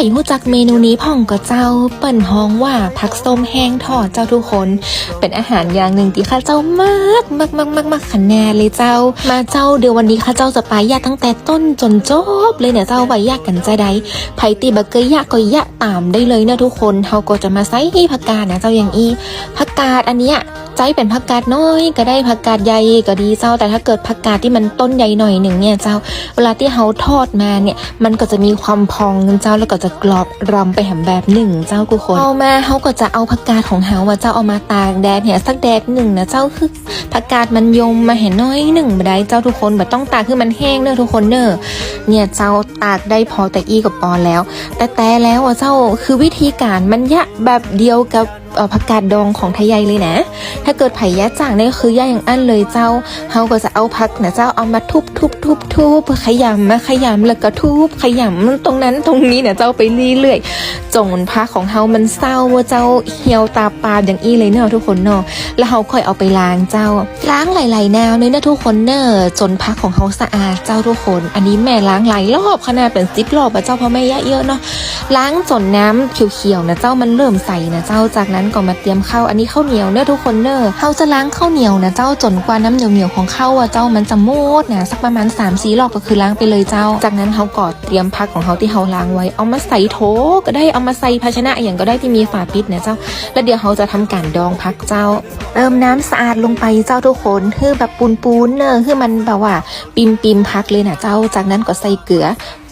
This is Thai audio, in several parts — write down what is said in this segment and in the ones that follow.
ผ่รู้จักเมนูนี้พ่องก็เจ้า เปิ่นฮ้องว่าผักส้มแห้งทอดเจ้าทุกคน เป็นอาหารอย่างหนึ่งที่ข้าเจ้ามากมากมากมากมากคะแนนเลยเจ้า มาเจ้าเดี๋ยววันนี้ข้าเจ้าจะไปยากตั้งแต่ต้นจนจบเลยเนี่ยเจ้าไว้ยากกันใจใดไผ่ตีบักเกยยากก็ยะตามได้เลยนะทุกคนเฮาก็จะมาใส่ผักกาดนะเจ้าอย่างอีผักกาดอันเนี้ย ใจเป็นผักกาดน้อย ก็ได้ผักกาดใหญ่ก็ดีเจ้า แต่ถ้าเกิดผักกาดที่มันต้นใหญ่หน่อยหนึ่งเนี่ยเจ้า เวลาที่เขาทอดมาเนี่ย มันก็จะมีความพองเจ้าแล้วก็จะกรอบรำไปแหมแบบหนึ่งเจ้ากุคนเอามาเขาก็จะเอาผักกาดของเขาว่าเจ้าเอามาตากแดดเนี่ยสักแดดหนึ่งนะเจ้าคือผักกาดมันยมมาเห็นน้อยหนึ่งมาได้เจ้าทุกคนแบบต้องตากคือมันแห้งเนอะทุกคนเนอะเนี่ยเจ้าตากได้พอแต่อีกับปอนแล้ว แต่แต่แล้วอะเจ้าคือวิธีการมันยะแบบเดียวกับผักกาดดองของไทยใหญ่เลยนะ ถ้าเกิดไผ่ยะจ่างเนี่ยคือย่าอย่างอันเลยเจ้าเฮาก็จะเอาผักนะเจ้าเอามาทุบทุบทุบทุบขยำมาขยำแล้วก็ทุบขยำตรงนั้นตรงนี้นี่ยเจ้าไปเรื่อยๆจนผักของเฮามันเศร้าว่าเจ้าเหี่ยวตาปาดอย่างอี้เลยเนาะทุกคนเนาะแล้วเฮาค่อยเอาไปล้างเจ้า ล้างหลายๆแนวเลยนะทุกคนเนอะจนผักของเฮาสะอาดเจ้าทุกคน อันนี้แม่ล้างหลายรอบขนาดเป็นสิบรอบอะเจ้าเพราะแม่ยะเยอะเนาะล้างจนน้ำเขียวๆนะเจ้ามันเริ่มใสนะเจ้าจากนั้นก็มาเตรียมข้าวอันนี้ข้าวเหนียวเนอะทุกคนเนอะเขาจะล้างข้าวเหนียวนะเจ้าจนกว่าน้ำเหนียวๆของข้าวอะเจ้ามันจะโมดนะสักประมาณ3ามสี่รอบก็คือล้างไปเลยเจ้า จากนั้นเขาก็เตรียมผักของเขาที่เขาล้างไว้ เอามาใส่โถก็ได้เอามาใส่ภาชนะอย่างก็ได้ที่มีฝาปิดนะเจ้า แล้วเดี๋ยวเขาจะทำการดองผักเจ้า เติมน้ำสะอาดลงไปเจ้าทุกคนคือแบบปูนๆเนอะคือมันแบบว่าปิมปิมๆพักเลยนะเจ้า จากนั้นก็ใส่เกลือ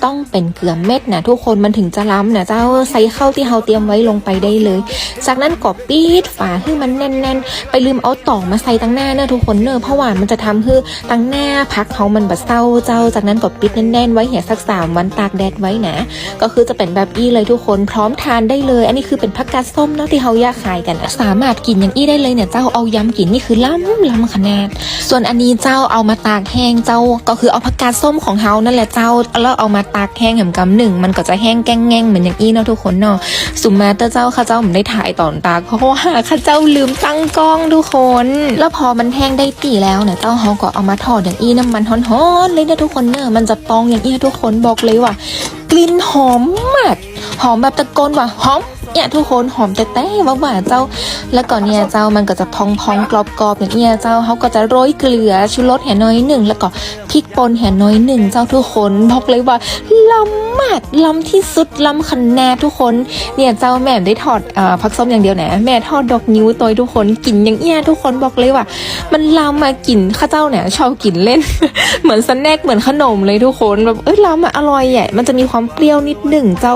ต้องเป็นเกลือเม็ดนะทุกคนมันถึงจะล้ำนะเจ้าใส่ข้าวที่เราเตรียมไว้ลงไปได้เลย จากนั้นก็ปีดฝาให้มันแน่น ๆ ไปลืมเอาตอกมาใส่ตั้งหน้าเนอะทุกคนเนอะเพราะว่ามันจะทำให้ตั้งหน้าพักเขามันแบบเศร้าเจ้า จากนั้นก็ปิดแน่น ๆ ไว้เหี่ยสักสามวันตากแดดไว้นะก็คือจะเป็นแบบอี้เลยทุกคนพร้อมทานได้เลย อันนี้คือเป็นผักกาดส้มเนาะที่เขาแยกขายกันสามารถกินอย่างอี้ได้เลยเนี่ยเจ้าเอายำกินนี่คือล้ำล้ำขนาด ส่วนอันนี้เจ้าเอามาตากแห้งเจ้าก็คือเอาผักกาดส้มของเฮานั่นแหละเจ้าแล้วเอามาตากแห้งแหมกำหนึ่งมันก็จะแห้งแก้งแงๆเหมือนอย่างอี้เนาะทุกคนเนาะสุมาเตอร์เจ้าข้าเจ้าผมได้ถ่ายตอนตาเพราะว่าข้าเจ้าลืมตั้งกล้องทุกคน แล้วพอมันแห้งได้ตีแล้วเนี่ยเจ้าเฮาก็เอามาทอดอย่างอี้น้ำมันฮ้อนๆเลยนะทุกคนเนอะมันจะปองอย่างอี้ทุกคนบอกเลยว่ากลิ่นหอมมาก หอมแบบตะโกนว่าหอมเนี่ยทุกคนหอมแต่แต่ว่าหวานเจ้า แล้วก่อนเนี่ยเจ้ามันก็จะพองพองกรอบกรอบอย่างเนี้ยเจ้าเขาก็จะโรยเกลือชูรสแห่น้อยหนึ่งแล้วก็พริกป่นแห่น้อยหนึ่งเจ้าทุกคนบอกเลยว่าล้ำมากล้ำที่สุดล้ำคะแนนทุกคน เนี่ยเจ้าแม่ได้ทอดอ่อผักส้มอย่างเดียวนะแม่ทอดดอกนิ้วตัวทุกคนกินอย่างเนี้ยทุกคนบอกเลยว่า มันล้ำมากินข้าเจ้าเนี่ยชอบกินเล่น เหมือนสแน็คเหมือนขนมเลยทุกคนแบบเอ้ยล้ำอะอร่อยอะมันจะมีความเปรี้ยวนิดหนึ่งเจ้า